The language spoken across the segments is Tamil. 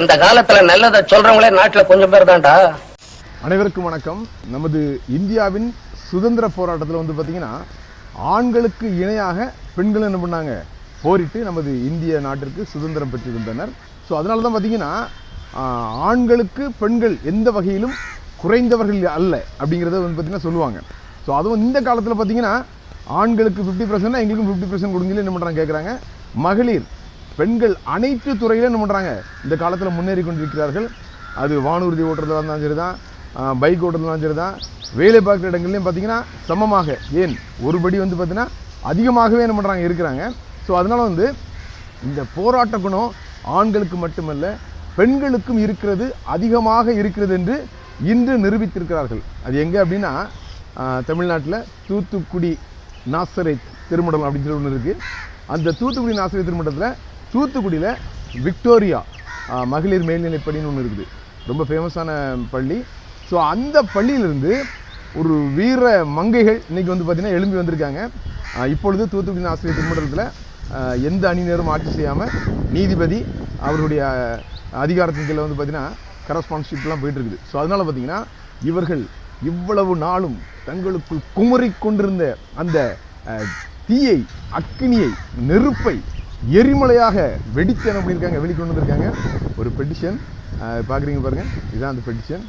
இந்த காலத்துல நல்லதை சொல்றவங்களே நாட்டுல கொஞ்சம் பேர் தான்டா. அனைவருக்கும் வணக்கம். நமது இந்தியாவின் சுதந்திர போராட்டத்தில் வந்து பார்த்தீங்கன்னா ஆண்களுக்கு இணையாக பெண்கள் என்ன பண்ணாங்க? போரிட்டு நமது இந்திய நாட்டிற்கு சுதந்திரம் பெற்றிருந்தனர். ஸோ அதனால தான் பார்த்தீங்கன்னா ஆண்களுக்கு பெண்கள் எந்த வகையிலும் குறைந்தவர்கள் அல்ல அப்படிங்கிறத வந்து பார்த்திங்கன்னா சொல்லுவாங்க. ஸோ அதுவும் இந்த காலத்தில் பார்த்தீங்கன்னா ஆண்களுக்கு ஃபிஃப்டி பர்சன்ட் எங்களுக்கும் ஃபிஃப்டி பர்சன்ட் கொடுங்க என்ன பண்ணுறாங்க கேட்குறாங்க மகளிர் பெண்கள் அனைத்து துறையிலும் என்ன பண்ணுறாங்க இந்த காலத்தில் முன்னேறி கொண்டிருக்கிறார்கள். அது வானூர்தி ஓட்டுறதுல இருந்தாலும் சரி தான் பைக் ஓட்டுறதுலாம் சரி தான் வேலை பார்க்குற இடங்கள்லையும் பார்த்தீங்கன்னா சமமாக ஏன்? ஒரு படி வந்து பார்த்திங்கன்னா அதிகமாகவே என்ன பண்ணுறாங்க இருக்கிறாங்க. ஸோ அதனால் வந்து இந்த போராட்ட குணம் ஆண்களுக்கு மட்டுமல்ல பெண்களுக்கும் இருக்கிறது அதிகமாக இருக்கிறது என்று இன்று நிரூபித்திருக்கிறார்கள். அது எங்கே அப்படின்னா தமிழ்நாட்டில் தூத்துக்குடி நாசரை திருமணம் அப்படின்னு சொல்லி ஒன்று இருக்குது அந்த தூத்துக்குடி நாசரை திருமணத்தில் தூத்துக்குடியில் விக்டோரியா மகளிர் மேல்நிலைப்பள்ளின்னு ஒன்று இருக்குது. ரொம்ப ஃபேமஸான பள்ளி. ஸோ அந்த பள்ளியிலிருந்து ஒரு வீர மங்கைகள் இன்னைக்கு வந்து பார்த்திங்கன்னா எழும்பி வந்திருக்காங்க. இப்பொழுது தூத்துக்குடி ஆசிரியர் திருமணத்தில் எந்த அணியினரும் ஆட்சி செய்யாமல் நீதிபதி அவருடைய அதிகாரத்தின் கீழே வந்து பார்த்திங்கன்னா கரஸ்பான்ஷிப்லாம் போயிட்டு இருக்குது. ஸோ அதனால் பார்த்திங்கன்னா இவர்கள் இவ்வளவு நாளும் தங்களுக்குள் குமரிக் கொண்டிருந்த அந்த தீயை அக்கினியை நெருப்பை எரிமலையாக வெடித்து என்ன பண்ணியிருக்காங்க வெளிக்கொண்டு வந்திருக்காங்க. ஒரு பெட்டிஷன் பார்க்குறீங்க பாருங்கள் இதுதான் அந்த பெட்டிஷன்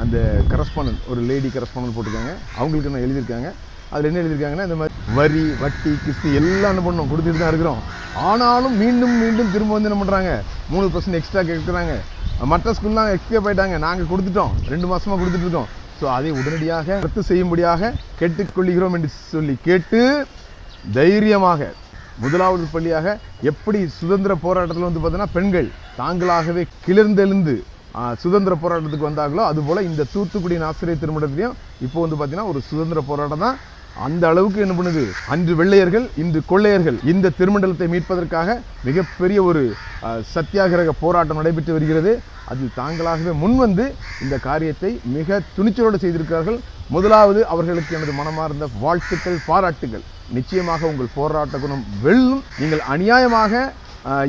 அந்த கரஸ்பாண்டன்ட் ஒரு லேடி கரஸ்பாண்டன்ட் போட்டிருக்காங்க. அவங்களுக்கு என்ன எழுதியிருக்காங்க. அதில் என்ன எழுதியிருக்காங்கன்னா இந்த மாதிரி வரி வட்டி கிஸ்து எல்லாம் என்ன பண்ணோம் கொடுத்துட்டு தான் இருக்கிறோம். ஆனாலும் மீண்டும் மீண்டும் திரும்ப வந்து என்ன பண்ணுறாங்க மூணு பர்சன்ட் எக்ஸ்ட்ரா கேட்குறாங்க மற்ற ஸ்கூல்லாம் எக்ஸ்கேப் போயிட்டாங்க. நாங்கள் கொடுத்துட்டோம். ரெண்டு மாதமாக கொடுத்துட்டு இருக்கோம். ஸோ அதை உடனடியாக ரத்து செய்யும்படியாக கேட்டுக்கொள்கிறோம் என்று சொல்லி கேட்டு தைரியமாக முதலாவது பள்ளியாக எப்படி சுதந்திர போராட்டத்தில் வந்து பார்த்தீங்கன்னா பெண்கள் தாங்களாகவே கிளர்ந்தெழுந்து சுதந்திர போராட்டத்துக்கு வந்தாங்களோ அதுபோல் இந்த தூத்துக்குடி ஆசிரியர் திருமணத்திலையும் இப்போ வந்து பார்த்தீங்கன்னா ஒரு சுதந்திர போராட்டம் தான். அந்த அளவுக்கு என்ன பண்ணுது? அன்று வெள்ளையர்கள் இன்று கொள்ளையர்கள். இந்த திருமண்டலத்தை மீட்பதற்காக மிகப்பெரிய ஒரு சத்தியாகிரக போராட்டம் நடைபெற்று வருகிறது. அதில் தாங்களாகவே முன்வந்து இந்த காரியத்தை மிக துணிச்சலோடு செய்திருக்கிறார்கள். முதலாவது அவர்களுக்கு எனது மனமார்ந்த வாழ்த்துக்கள் பாராட்டுகள் நிச்சயமாக உங்கள் போராட்ட குணம் வெல்லும். நீங்கள் அநியாயமாக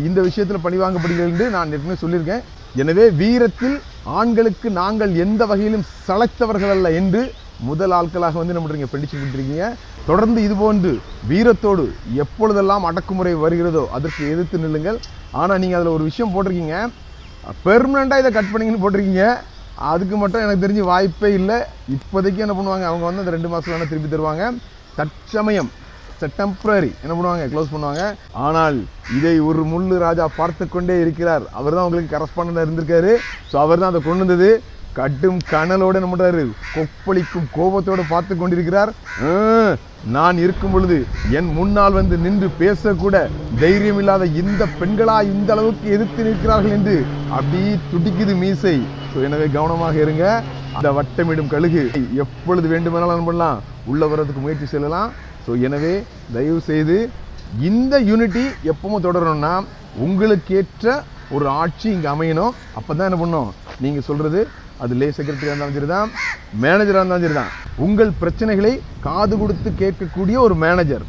இந்த விஷயத்தில் பணிவாங்கப்படுகிறீர்கள் என்று நான் ஏற்கனவே சொல்லியிருக்கேன். எனவே வீரத்தில் ஆண்களுக்கு நாங்கள் எந்த வகையிலும் சளைத்தவர்கள் அல்ல என்று முதல் ஆட்களாக வந்து நம்ம நீங்கள் பிடிச்சு விட்டுருக்கீங்க தொடர்ந்து இதுபோன்று வீரத்தோடு எப்பொழுதெல்லாம் அடக்குமுறை வருகிறதோ அதற்கு எதிர்த்து நில்லுங்கள். ஆனால் நீங்கள் அதில் ஒரு விஷயம் போட்டிருக்கீங்க. பெர்மனண்ட்டாக இதை கட் பண்ணிங்கன்னு போட்டிருக்கீங்க. அதுக்கு மட்டும் எனக்கு தெரிஞ்சு வாய்ப்பே இல்லை. இப்போதைக்கு என்ன பண்ணுவாங்க? அவங்க வந்து அந்த ரெண்டு மாதம் வேணால் திருப்பி தருவாங்க. தற்சமயம் டெம்பரரி என்ன பண்ணுவாங்க? க்ளோஸ் பண்ணுவாங்க. ஆனால் இதை ஒரு முள்ளு ராஜா பார்த்து கொண்டே இருக்கிறார். அவர் தான் உங்களுக்கு கரஸ்பாண்டாக இருந்திருக்காரு. ஸோ அவர் தான் அதை கொண்டு வந்தது. கட்டும் கனலோடு என்ன பண்றாரு? கொப்பளிக்கும் கோபத்தோடு பார்த்து கொண்டிருக்கிறார். நான் இருக்கும் பொழுது என் முன்னால் வந்து நின்று பேசக்கூட தைரியம் இல்லாத இந்த பெண்களா இந்த அளவுக்கு எதிர்த்து நிற்கிறார்கள் என்று அப்படி துடிக்குது மீசை. ஸோ எனவே கவனமாக இருங்க. அந்த வட்டமிடும் கழுகு எப்பொழுது வேண்டுமானாலும் என்ன பண்ணலாம்? உள்ள வர்றதுக்கு முயற்சி செல்லலாம் ஸோ எனவே தயவு செய்து இந்த யூனிட்டி எப்பவும் தொடரணும்னா உங்களுக்கேற்ற ஒரு ஆட்சி இங்கே அமையணும். அப்போ தான் என்ன பண்ணும்? நீங்கள் சொல்கிறது அது லே செக்ரட்டரியாக இருந்தாலும் சரி தான் மேனேஜராக இருந்தாலும் சரி தான் உங்கள் பிரச்சனைகளை காது கொடுத்து கேட்கக்கூடிய ஒரு மேனேஜர்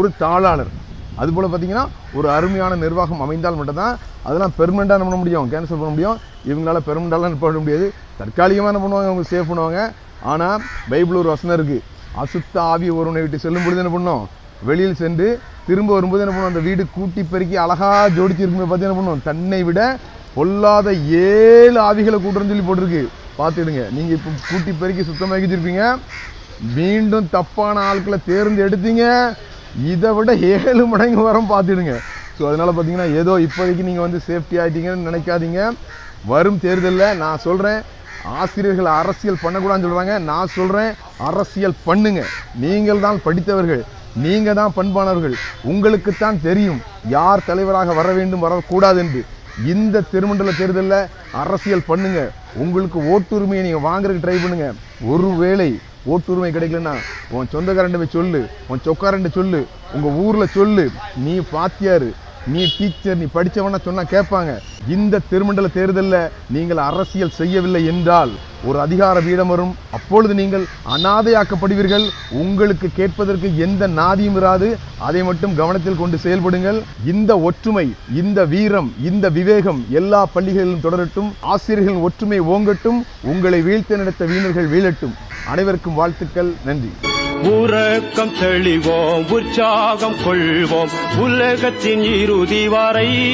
ஒரு தாளாளர். அதுபோல் பார்த்தீங்கன்னா ஒரு அருமையான நிர்வாகம் அமைந்தால் மட்டும்தான் அதெல்லாம் பெர்மனெண்ட்டாக என்ன பண்ண முடியும்? கேன்சல் பண்ண முடியும். இவங்களால பெர்மனெண்ட்டாலாம் பண்ண முடியாது. தற்காலிகமாக என்ன பண்ணுவாங்க? அவங்க சேவ் பண்ணுவாங்க. ஆனால் பைபிள் ஒரு வசனம் இருக்குது அசுத்த ஆவி ஒருவனை விட்டு செல்லும் பொழுது என்ன பண்ணோம்? வெளியில் சென்று திரும்ப வரும்போது என்ன பண்ணும்? அந்த வீடு கூட்டி பெருக்கி அழகாக ஜோடிச்சிருக்குமே பார்த்து என்ன பண்ணும்? தன்னை விட பொல்லாத ஏழு ஆவிகளை கூட்டுறன்னு சொல்லி போட்டிருக்கு. பார்த்துடுங்க நீங்கள் இப்போ கூட்டி பெருக்கி சுத்தமாக்கி வச்சுருப்பீங்க மீண்டும் தப்பான ஆட்களை தேர்ந்து எடுத்தீங்க. இதை விட ஏழு மடங்கு வரம் பார்த்துடுங்க ஸோ அதனால் பார்த்தீங்கன்னா ஏதோ இப்போதைக்கு நீங்கள் வந்து சேஃப்டி ஆகிட்டீங்கன்னு நினைக்காதீங்க. வரும் தேர்தலில் நான் சொல்கிறேன் ஆசிரியர்கள் அரசியல் பண்ணக்கூடாதுன்னு சொல்கிறாங்க நான் சொல்கிறேன் அரசியல் பண்ணுங்க. நீங்கள் தான் படித்தவர்கள் நீங்கள் தான் பண்பானவர்கள். உங்களுக்குத்தான் தெரியும் யார் தலைவராக வர வேண்டும் வரக்கூடாது என்று. இந்த திருமண்டல தேர்தலில் அரசியல் பண்ணுங்க. உங்களுக்கு ஓட்டுரிமையை நீங்கள் வாங்குறதுக்கு ட்ரை பண்ணுங்க. ஒருவேளை ஓட்டுரிமை கிடைக்கலன்னா உன் சொந்தக்காரண்ட போய் சொல்லு உன் சொக்காரண்ட சொல்லு உங்கள் ஊரில் சொல்லு நீ பாத்தியாரு? நீ டீச்சர் நீ படிச்சவனா சொன்னால் கேட்பாங்க. இந்த திருமண்டல தேர்தலில் நீங்கள் அரசியல் செய்யவில்லை என்றால் ஒரு அதிகார பீடம் வரும். அப்பொழுது நீங்கள் அனாதையாக்கப்படுவீர்கள். உங்களுக்கு கேட்பதற்கு எந்த நாதியும் இராது. அதை மட்டும் கவனத்தில் கொண்டு செயல்படுங்கள். இந்த ஒற்றுமை இந்த வீரம் இந்த விவேகம் எல்லா பள்ளிகளிலும் தொடரட்டும். ஆசிரியர்களின் ஒற்றுமை ஓங்கட்டும். உங்களை வீழ்த்த நடத்த வீணர்கள் வீழட்டும். அனைவருக்கும் வாழ்த்துக்கள். நன்றி. உறக்கம் தெளிவோம் உற்சாகம் கொள்வோம். உலகத்தின் இறுதி வரை.